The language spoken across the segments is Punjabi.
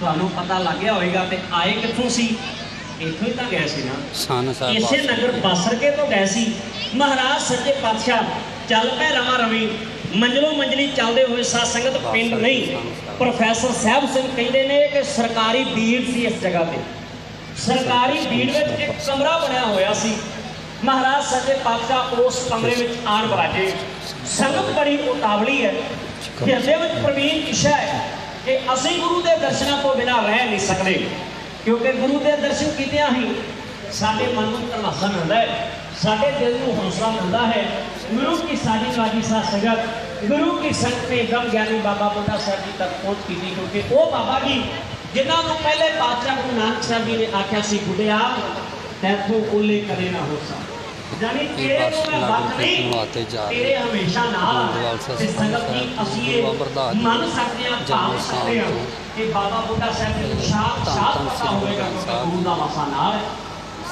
ਤੁਹਾਨੂੰ ਪਤਾ ਲੱਗ ਗਿਆ ਹੋਵੇਗਾ ਤੇ ਆਏ ਕਿੱਥੋਂ ਸੀ? ਇੱਥੋਂ ਹੀ ਤਾਂ ਗਏ ਸੀ ਨਾ। ਸਨ ਸਾਹਿਬ ਇਸੇ ਨਗਰ ਬਾਸਰਕੇ ਤੋਂ ਗਏ ਸੀ। ਮਹਾਰਾਜ ਸੱਚੇ ਪਾਤਸ਼ਾਹ ਚੱਲ ਪਏ ਰਵਾਂ ਰਵੀ। ਮੰਜਲੋ ਮੰਜਲੀ ਚੱਲਦੇ ਹੋਏ ਸਾਧ ਸੰਗਤ ਪਿੰਡ ਨਹੀਂ। ਪ੍ਰੋਫੈਸਰ ਸਾਹਿਬ ਸਿੰਘ ਕਹਿੰਦੇ ਨੇ ਕਿ ਸਰਕਾਰੀ ਬੀੜ ਸੀ ਇਸ ਜਗ੍ਹਾ ਤੇ। ਸਰਕਾਰੀ ਬੀੜ ਵਿੱਚ ਇੱਕ ਕਮਰਾ ਬਣਿਆ ਹੋਇਆ ਸੀ। ਮਹਾਰਾਜ ਸੱਚੇ ਪਾਤਸ਼ਾਹ ਉਸ ਕਮਰੇ ਵਿੱਚ ਆਣ ਬਰਾਜੇ। ਸੰਗਤ ਬੜੀ ਉਤਾਵਲੀ ਹੈ। ਹਿਰਦੇ ਵਿੱਚ ਪ੍ਰਵੀਨ ਇੱਛਾ ਹੈ। ਕਿ ਅਸੀਂ ਗੁਰੂ ਦੇ ਦਰਸ਼ਨਾਂ ਤੋਂ ਬਿਨਾਂ ਰਹਿ ਨਹੀਂ ਸਕਦੇ, ਕਿਉਂਕਿ ਗੁਰੂ ਦੇ ਦਰਸ਼ਨ ਕੀਤਿਆਂ ਹੀ ਸਾਡੇ ਮਨ ਨੂੰ ਤਮਾਸਾ ਹੁੰਦਾ ਹੈ, ਸਾਡੇ ਦਿਲ ਨੂੰ ਹੌਸਲਾ ਮਿਲਦਾ ਹੈ। ਗੁਰੂ ਕੀ ਸਾਡੀ ਵਾਜੀ ਸਾ ਸੰਗਤ, ਗੁਰੂ ਕੀ ਸੰਗਤ ਤੇ ਗਮ ਗਿਆਨੀ ਬਾਬਾ ਬੁੱਢਾ ਸਾਹਿਬ ਜੀ ਤੱਕ ਪਹੁੰਚ ਕੀਤੀ, ਕਿਉਂਕਿ ਉਹ ਬਾਬਾ ਜੀ ਜਿਨ੍ਹਾਂ ਨੂੰ ਪਹਿਲੇ ਪਾਤਸ਼ਾਹ ਗੁਰੂ ਨਾਨਕ ਸਾਹਿਬ ਜੀ ਨੇ ਆਖਿਆ ਸੀ, ਬੁੱਢਿਆ, ਤੈਥੋਂ ਕੋਲੇ ਕਦੇ ਨਾ ਹੋ ਸਕਦਾ। ਜਾਨੀ ਤੇਰੇ ਤੋਂ ਮੈਂ ਵੱਖ ਨਹੀਂ ਵਾਤੇ ਜਾ ਰਹੇ ਤੇਰੇ ਹਮੇਸ਼ਾ ਨਾਲ ਗੋਇੰਦਵਾਲ ਸਾਹਿਬ ਤੇ ਸੰਗਤ ਦੀ ਸਾਹਿਬ, ਅਸੀਂ ਗੁਰੂ ਇਹ ਅਮਰਦਾਸ ਜੀ ਮੰਨ ਸਕਦੇ ਹਾਂ ਭਾਵ ਜਨਮ ਸਥਾਨ ਸਕਦੇ ਹਾਂ ਤੋਂ ਕਿ ਬਾਬਾ ਬੁੱਢਾ ਸਾਹਿਬ ਦੇ ਸ਼ਾਹ ਧੰਨ ਸ਼ਾਹ ਧੰਨ ਪਤਾ ਸ੍ਰੀ ਹੋਵੇਗਾ ਗੁਰੂ ਕਿ ਸਾਹਿਬ। ਗੁਰੂ ਦਾ ਵਸਾ ਨਾਲ ਹੈ।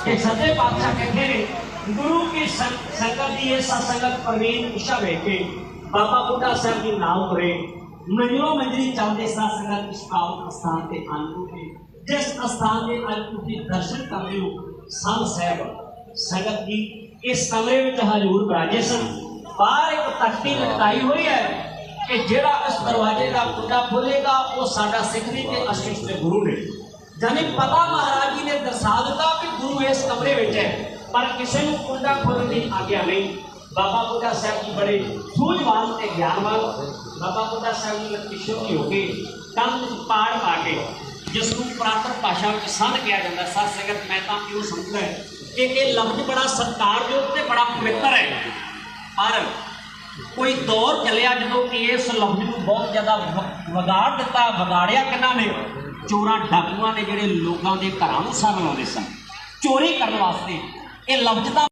ਕਿ ਸੱਚੇ ਪਾਤਸ਼ਾਹ ਕਹਿੰਦੇ ਨੇ ਗੁਰੂ ਕੀ ਸੰਗ- ਸੰਗਤ ਦੀ ਇਹ ਸੰਗਤ ਪ੍ਰਵੀਨ ਇੱਛਾ ਵੇਖ ਕੇ ਬਾਬਾ ਬੁੱਢਾ ਸਾਹਿਬ ਜੀ ਨਾਲ ਤੁਰੇ। ਮੰਜਲੋ ਮੰਜਰੀ ਚੱਲਦੇ ਸਾਧ ਸੰਗਤ ਇਸ ਪਾਵਨ ਸਥਾਨ ਤੇ ਜਿਸ ਅਸਥਾਨ ਦੇ ਅੱਜ ਤੁਸੀਂ ਦਰਸ਼ਨ ਕਰ ਰਹੇ ਹੋ ਸੰਤ ਸਾਹਿਬ। ਸੰਗਤ ਜੀ ਇਸ ਕਮਰੇ ਵਿੱਚ ਹਜ਼ੂਰ ਬਰਾਜੇ ਸਨ। ਬਾਹਰ ਇੱਕ ਤਖਤੀ ਲਟਕਾਈ ਹੋਈ ਹੈ ਕਿ ਜਿਹੜਾ ਇਸ ਦਰਵਾਜ਼ੇ ਦਾ ਕੁੰਡਾ ਖੋਲੇਗਾ, ਉਹ ਸਾਡਾ ਸਿੱਖ ਨਹੀਂ ਤੇ ਅਸ਼ਿਸ਼ ਦੇ ਗੁਰੂ ਨੇ। ਜਾਨੀ ਪਤਾ ਮਹਾਰਾਜ ਜੀ ਨੇ ਦਰਸਾ ਦਿੱਤਾ ਕਿ ਗੁਰੂ ਇਸ ਕਮਰੇ ਵਿੱਚ ਹੈ, ਪਰ ਕਿਸੇ ਨੂੰ ਕੁੰਡਾ ਖੋਲਣ ਦੀ ਆਗਿਆ ਨਹੀਂ। ਬਾਬਾ ਬੁੱਢਾ ਸਾਹਿਬ ਜੀ ਬੜੇ ਸੂਝਵਾਨ ਤੇ ਗਿਆਨਵਾਨ। ਬਾਬਾ ਬੁੱਢਾ ਸਾਹਿਬ ਜੀ ਨੇ ਕਿਸ਼ੋਰ ਹੋ ਕੇ ਕੰਮ ਵਿੱਚ ਪਾੜ ਪਾ ਕੇ, ਜਿਸ ਨੂੰ ਪ੍ਰਾਤਨ ਭਾਸ਼ਾ ਵਿੱਚ ਸੰਧ ਕਿਹਾ ਜਾਂਦਾ, ਸਾਧ ਸੰਗਤ, ਮੈਂ ਤਾਂ ਕਿਉਂ ਸਮਝਦਾ ਹੈ ਕਿ ਇਹ ਲਫ਼ਜ਼ ਬੜਾ ਸਤਿਕਾਰਯੋਗ ਤੇ ਬੜਾ ਪਵਿੱਤਰ ਹੈ। ਪਰ ਕੋਈ ਦੌਰ ਚੱਲਿਆ ਜਦੋਂ ਕਿ ਇਸ ਲਫ਼ਜ਼ ਨੂੰ ਬਹੁਤ ਜ਼ਿਆਦਾ ਵ- ਵਿਗਾੜ ਦਿੱਤਾ, ਵਿਗਾੜਿਆ ਕਿਹਨਾਂ ਨੇ? ਚੋਰਾਂ ਡਾਕੂਆਂ ਨੇ ਜਿਹੜੇ ਲੋਕਾਂ ਦੇ ਘਰਾਂ ਨੂੰ ਸਰ ਲਾਉਂਦੇ ਸਨ। ਚੋਰੀ ਕਰਨ ਵਾਸਤੇ ਇਹ ਲਫ਼ਜ਼ ਦਾ